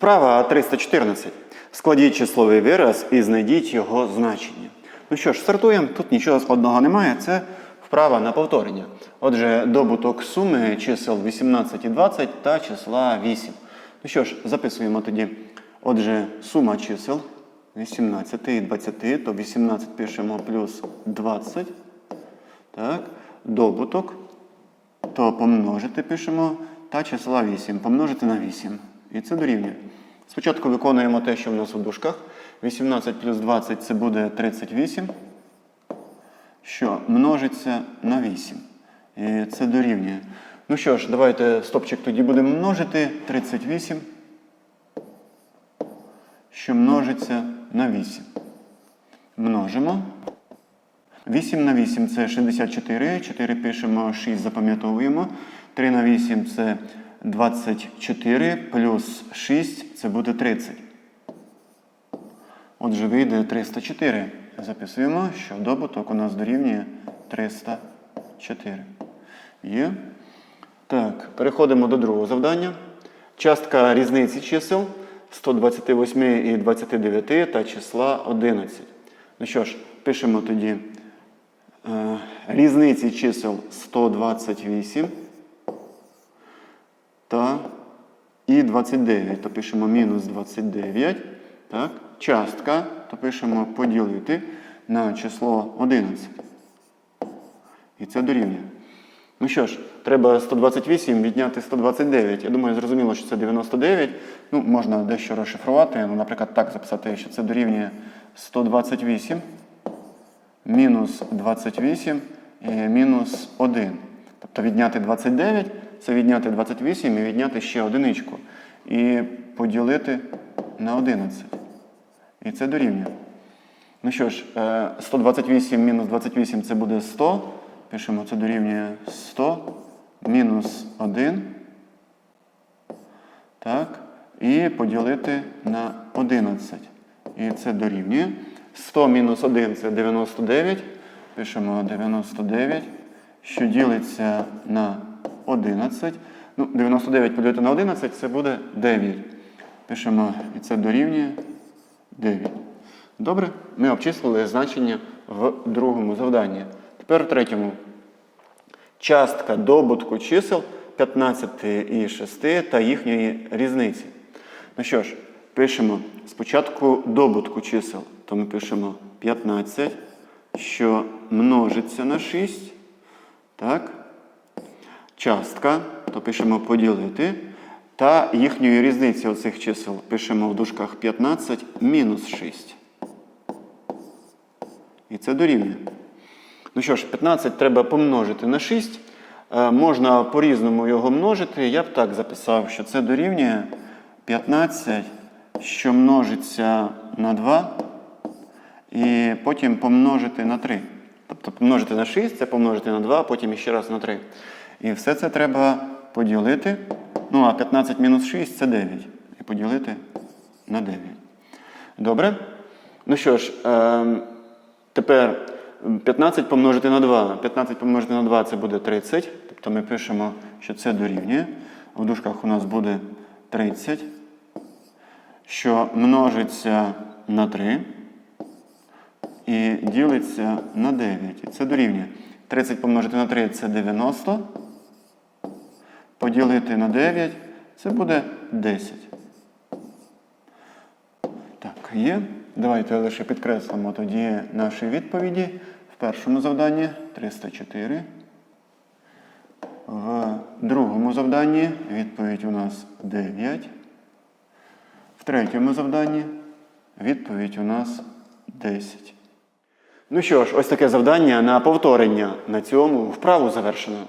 Вправа 314. Складіть числовий вираз і знайдіть його значення. Ну що ж, стартуємо. Тут нічого складного немає. Це вправа на повторення. Отже, добуток суми чисел 18 і 20 та числа 8. Ну що ж, записуємо тоді. Отже, сума чисел 18 і 20, то 18 пишемо плюс 20. Так, добуток то помножити пишемо та числа 8. Помножити на 8. І це дорівнює. Спочатку виконуємо те, що в нас у дужках. 18 плюс 20 це буде 38, що множиться на 8. І це дорівнює. Ну що ж, давайте стопчик тоді будемо множити. 38, що множиться на 8. Множимо. 8 на 8 це 64. 4 пишемо, 6 запам'ятовуємо. 3 на 8 це 24, плюс 6 це буде 30. Отже, вийде 304. Записуємо, що добуток у нас дорівнює 304. Є. Так, переходимо до другого завдання. Частка різниці чисел 128 і 29 та числа 11. Ну що ж, пишемо тоді е, різниці чисел 128 та і 29. То пишемо мінус 29. Так? Частка, то пишемо поділити на число 11. І це дорівнює. Ну що ж, треба 128 відняти 129. Я думаю, зрозуміло, що це 99. Ну, можна дещо розшифрувати. Ну, наприклад, так записати, що це дорівнює 128 мінус 28 і мінус 1. Тобто відняти 29 це відняти 28 і відняти ще одиничку. І поділити на 11. І це дорівнює. Ну що ж, е, 128 мінус 28 це буде 100. Пишемо, це дорівнює 100 мінус 1. Так. І поділити на 11. І це дорівнює. 100 мінус 1 це 99. Пишемо 99, що ділиться на 11. Ну, 99 поділити на 11 це буде 9. Пишемо, і це дорівнює 9. Добре, ми обчислили значення в другому завданні. Тепер в третьому. Частка добутку чисел 15 і 6 та їхньої різниці. Ну що ж, пишемо спочатку добутку чисел, то ми пишемо 15, що множиться на 6. Так. Частка, то пишемо поділити. Та їхньої різниці оцих чисел пишемо в дужках 15 мінус 6. І це дорівнює. Ну що ж, 15 треба помножити на 6. Е, можна по-різному його множити. Я б так записав, що це дорівнює 15, що множиться на 2, і потім помножити на 3. Тобто помножити на 6, це помножити на 2, потім ще раз на 3. І все це треба поділити. Ну, а 15 мінус 6 це 9. І поділити на 9. Добре? Ну що ж, е, тепер 15 помножити на 2. 15 помножити на 2 це буде 30. Тобто ми пишемо, що це дорівнює. В дужках у нас буде 30, що множиться на 3 і ділиться на 9. І це дорівнює. 30 помножити на 3 це 90. Поділити на 9 це буде 10. Так, є. Давайте лише підкреслимо тоді наші відповіді. В першому завданні 304. В другому завданні відповідь у нас 9. В третьому завданні відповідь у нас 10. Ну що ж, ось таке завдання на повторення. На цьому вправу завершено.